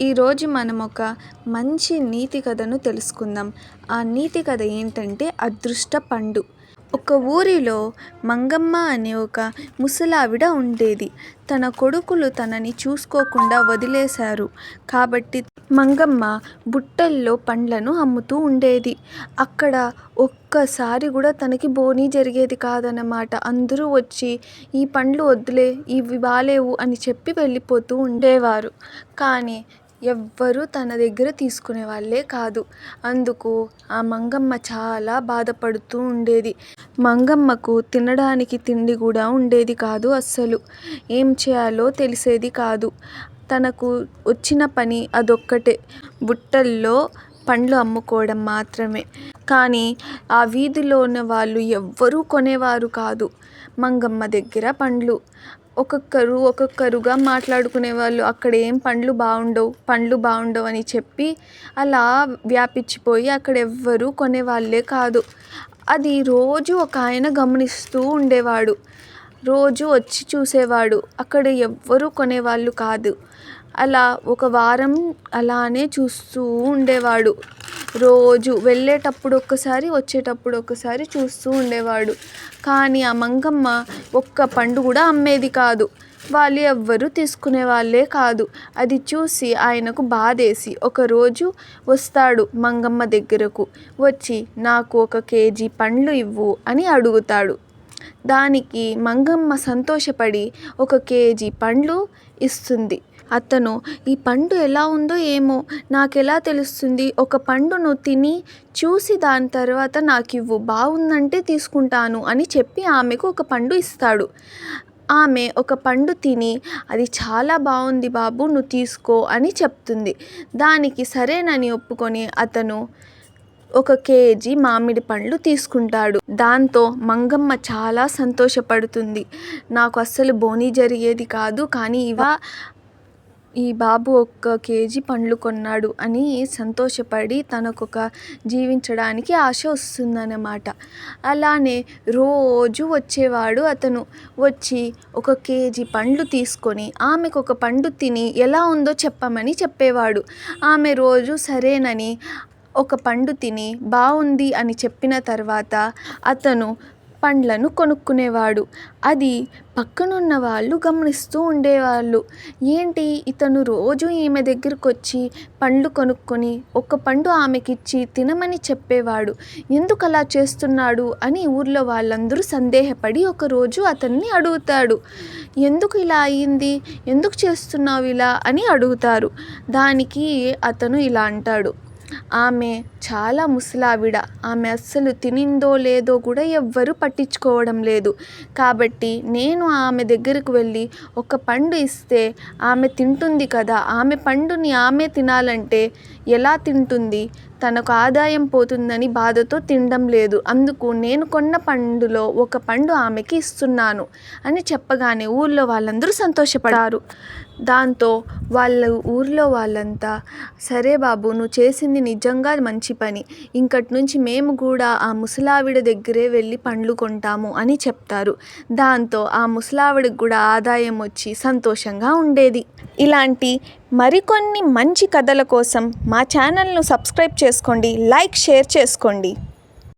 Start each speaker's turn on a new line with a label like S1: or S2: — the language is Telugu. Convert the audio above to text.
S1: ఈరోజు మనం ఒక మంచి నీతి కథను తెలుసుకుందాం. ఆ నీతి కథ ఏంటంటే అదృష్ట పండు. ఒక ఊరిలో మంగమ్మ అనే ఒక ముసలావిడ ఉండేది. తన కొడుకులు తనని చూసుకోకుండా వదిలేశారు. కాబట్టి మంగమ్మ బుట్టల్లో పండ్లను అమ్ముతూ ఉండేది. అక్కడ ఒక్కసారి కూడా తనకి బోనీ జరిగేది కాదన్నమాట. అందరూ వచ్చి ఈ పండ్లు వద్దులే ఇవి బాలేవు అని చెప్పి వెళ్ళిపోతూ ఉండేవారు. కానీ ఎవ్వరూ తన దగ్గర తీసుకునే వాళ్ళే కాదు. అందుకు ఆ మంగమ్మ చాలా బాధపడుతూ ఉండేది. మంగమ్మకు తినడానికి తిండి కూడా ఉండేది కాదు అస్సలు. ఏం చేయాలో తెలిసేది కాదు. తనకు వచ్చిన పని అదొక్కటే. బుట్టల్లో పండ్లు అమ్ముకోవడం మాత్రమే. కానీ ఆ వీధిలో ఉన్న వాళ్ళు ఎవ్వరూ కొనేవారు కాదు. మంగమ్మ దగ్గర పండ్లు. ఒక్కొక్కరు ఒక్కొక్కరుగా మాట్లాడుకునేవాళ్ళు అక్కడ ఏం పండ్లు బాగుండవు పండ్లు బాగుండవు అని చెప్పి అలా వ్యాపించిపోయి అక్కడ ఎవ్వరూ కొనేవాళ్ళే కాదు. అది రోజు ఒక ఆయన గమనిస్తూ ఉండేవాడు. రోజు వచ్చి చూసేవాడు. అక్కడ ఎవ్వరూ కొనేవాళ్ళు కాదు. అలా ఒక వారం అలానే చూస్తూ ఉండేవాడు. రోజు వెళ్ళేటప్పుడు ఒక్కసారి వచ్చేటప్పుడు ఒక్కసారి చూస్తూ ఉండేవాడు. కానీ ఆ మంగమ్మ ఒక్క పండు కూడా అమ్మేది కాదు. వాళ్ళు ఎవ్వరూ తీసుకునే వాళ్ళే కాదు. అది చూసి ఆయనకు బాధేసి ఒకరోజు వస్తాడు మంగమ్మ దగ్గరకు. వచ్చి నాకు ఒక కేజీ పండ్లు ఇవ్వు అని అడుగుతాడు. దానికి మంగమ్మ సంతోషపడి ఒక కేజీ పండ్లు ఇస్తుంది. అతను ఈ పండు ఎలా ఉందో ఏమో నాకెలా తెలుస్తుంది? ఒక పండును తిని చూసి దాని తర్వాత నాకు ఇవ్వు బాగుందంటే తీసుకుంటాను అని చెప్పి ఆమెకు ఒక పండు ఇస్తాడు. ఆమె ఒక పండు తిని అది చాలా బాగుంది బాబు నువ్వు తీసుకో అని చెప్తుంది. దానికి సరేనని ఒప్పుకొని అతను ఒక కేజీ మామిడి పండ్లు తీసుకుంటాడు. దాంతో మంగమ్మ చాలా సంతోషపడుతుంది. నాకు అస్సలు బోనీ జరిగేది కాదు కానీ ఇవా ఈ బాబు ఒక్క కేజీ పండ్లు కొన్నాడు అని సంతోషపడి తనకొక జీవించడానికి ఆశ వస్తుందన్నమాట. అలానే రోజు వచ్చేవాడు అతను. వచ్చి ఒక కేజీ పండ్లు తీసుకొని ఆమెకు ఒక పండు తిని ఎలా ఉందో చెప్పమని చెప్పేవాడు. ఆమె రోజు సరేనని ఒక పండు తిని బాగుంది అని చెప్పిన తర్వాత అతను పండ్లను కొనుక్కునేవాడు. అది పక్కనున్న వాళ్ళు గమనిస్తూ ఉండేవాళ్ళు. ఏంటి? ఇతను రోజు ఈమె దగ్గరకు వచ్చి పండ్లు కొనుక్కొని ఒక పండు ఆమెకిచ్చి తినమని చెప్పేవాడు. ఎందుకు అలా చేస్తున్నాడు? అని ఊర్లో వాళ్ళందరూ సందేహపడి ఒకరోజు అతన్ని అడుగుతాడు. ఎందుకు ఇలా అయ్యింది ఎందుకు చేస్తున్నావు ఇలా? అని అడుగుతారు. దానికి అతను ఇలా అంటాడు. ఆమె చాలా ముసలావిడ. ఆమె అస్సలు తినిందో లేదో కూడా ఎవ్వరూ పట్టించుకోవడం లేదు. కాబట్టి నేను ఆమె దగ్గరకు వెళ్ళి ఒక పండు ఇస్తే ఆమె తింటుంది కదా ఆమె పండుని ఆమె తినాలంటే ఎలా తింటుంది? తనకు ఆదాయం పోతుందని బాధతో తినడం లేదు. అందుకు నేను కొన్న పండులో ఒక పండు ఆమెకి ఇస్తున్నాను అని చెప్పగానే ఊళ్ళో వాళ్ళందరూ సంతోషపడారు దాంతో వాళ్ళ ఊర్లో వాళ్ళంతా సరే బాబు నువ్వు చేసింది నిజంగా మంచి పని. ఇంకటి నుంచి మేము కూడా ఆ ముసలావిడ దగ్గరే వెళ్ళి పండ్లు కొంటాము అని చెప్తారు. దాంతో ఆ ముసలావిడకు కూడా ఆదాయం వచ్చి సంతోషంగా ఉండేది. ఇలాంటి మరికొన్ని మంచి కథల కోసం మా ఛానల్ను సబ్స్క్రైబ్ చేసుకోండి లైక్ షేర్ చేసుకోండి.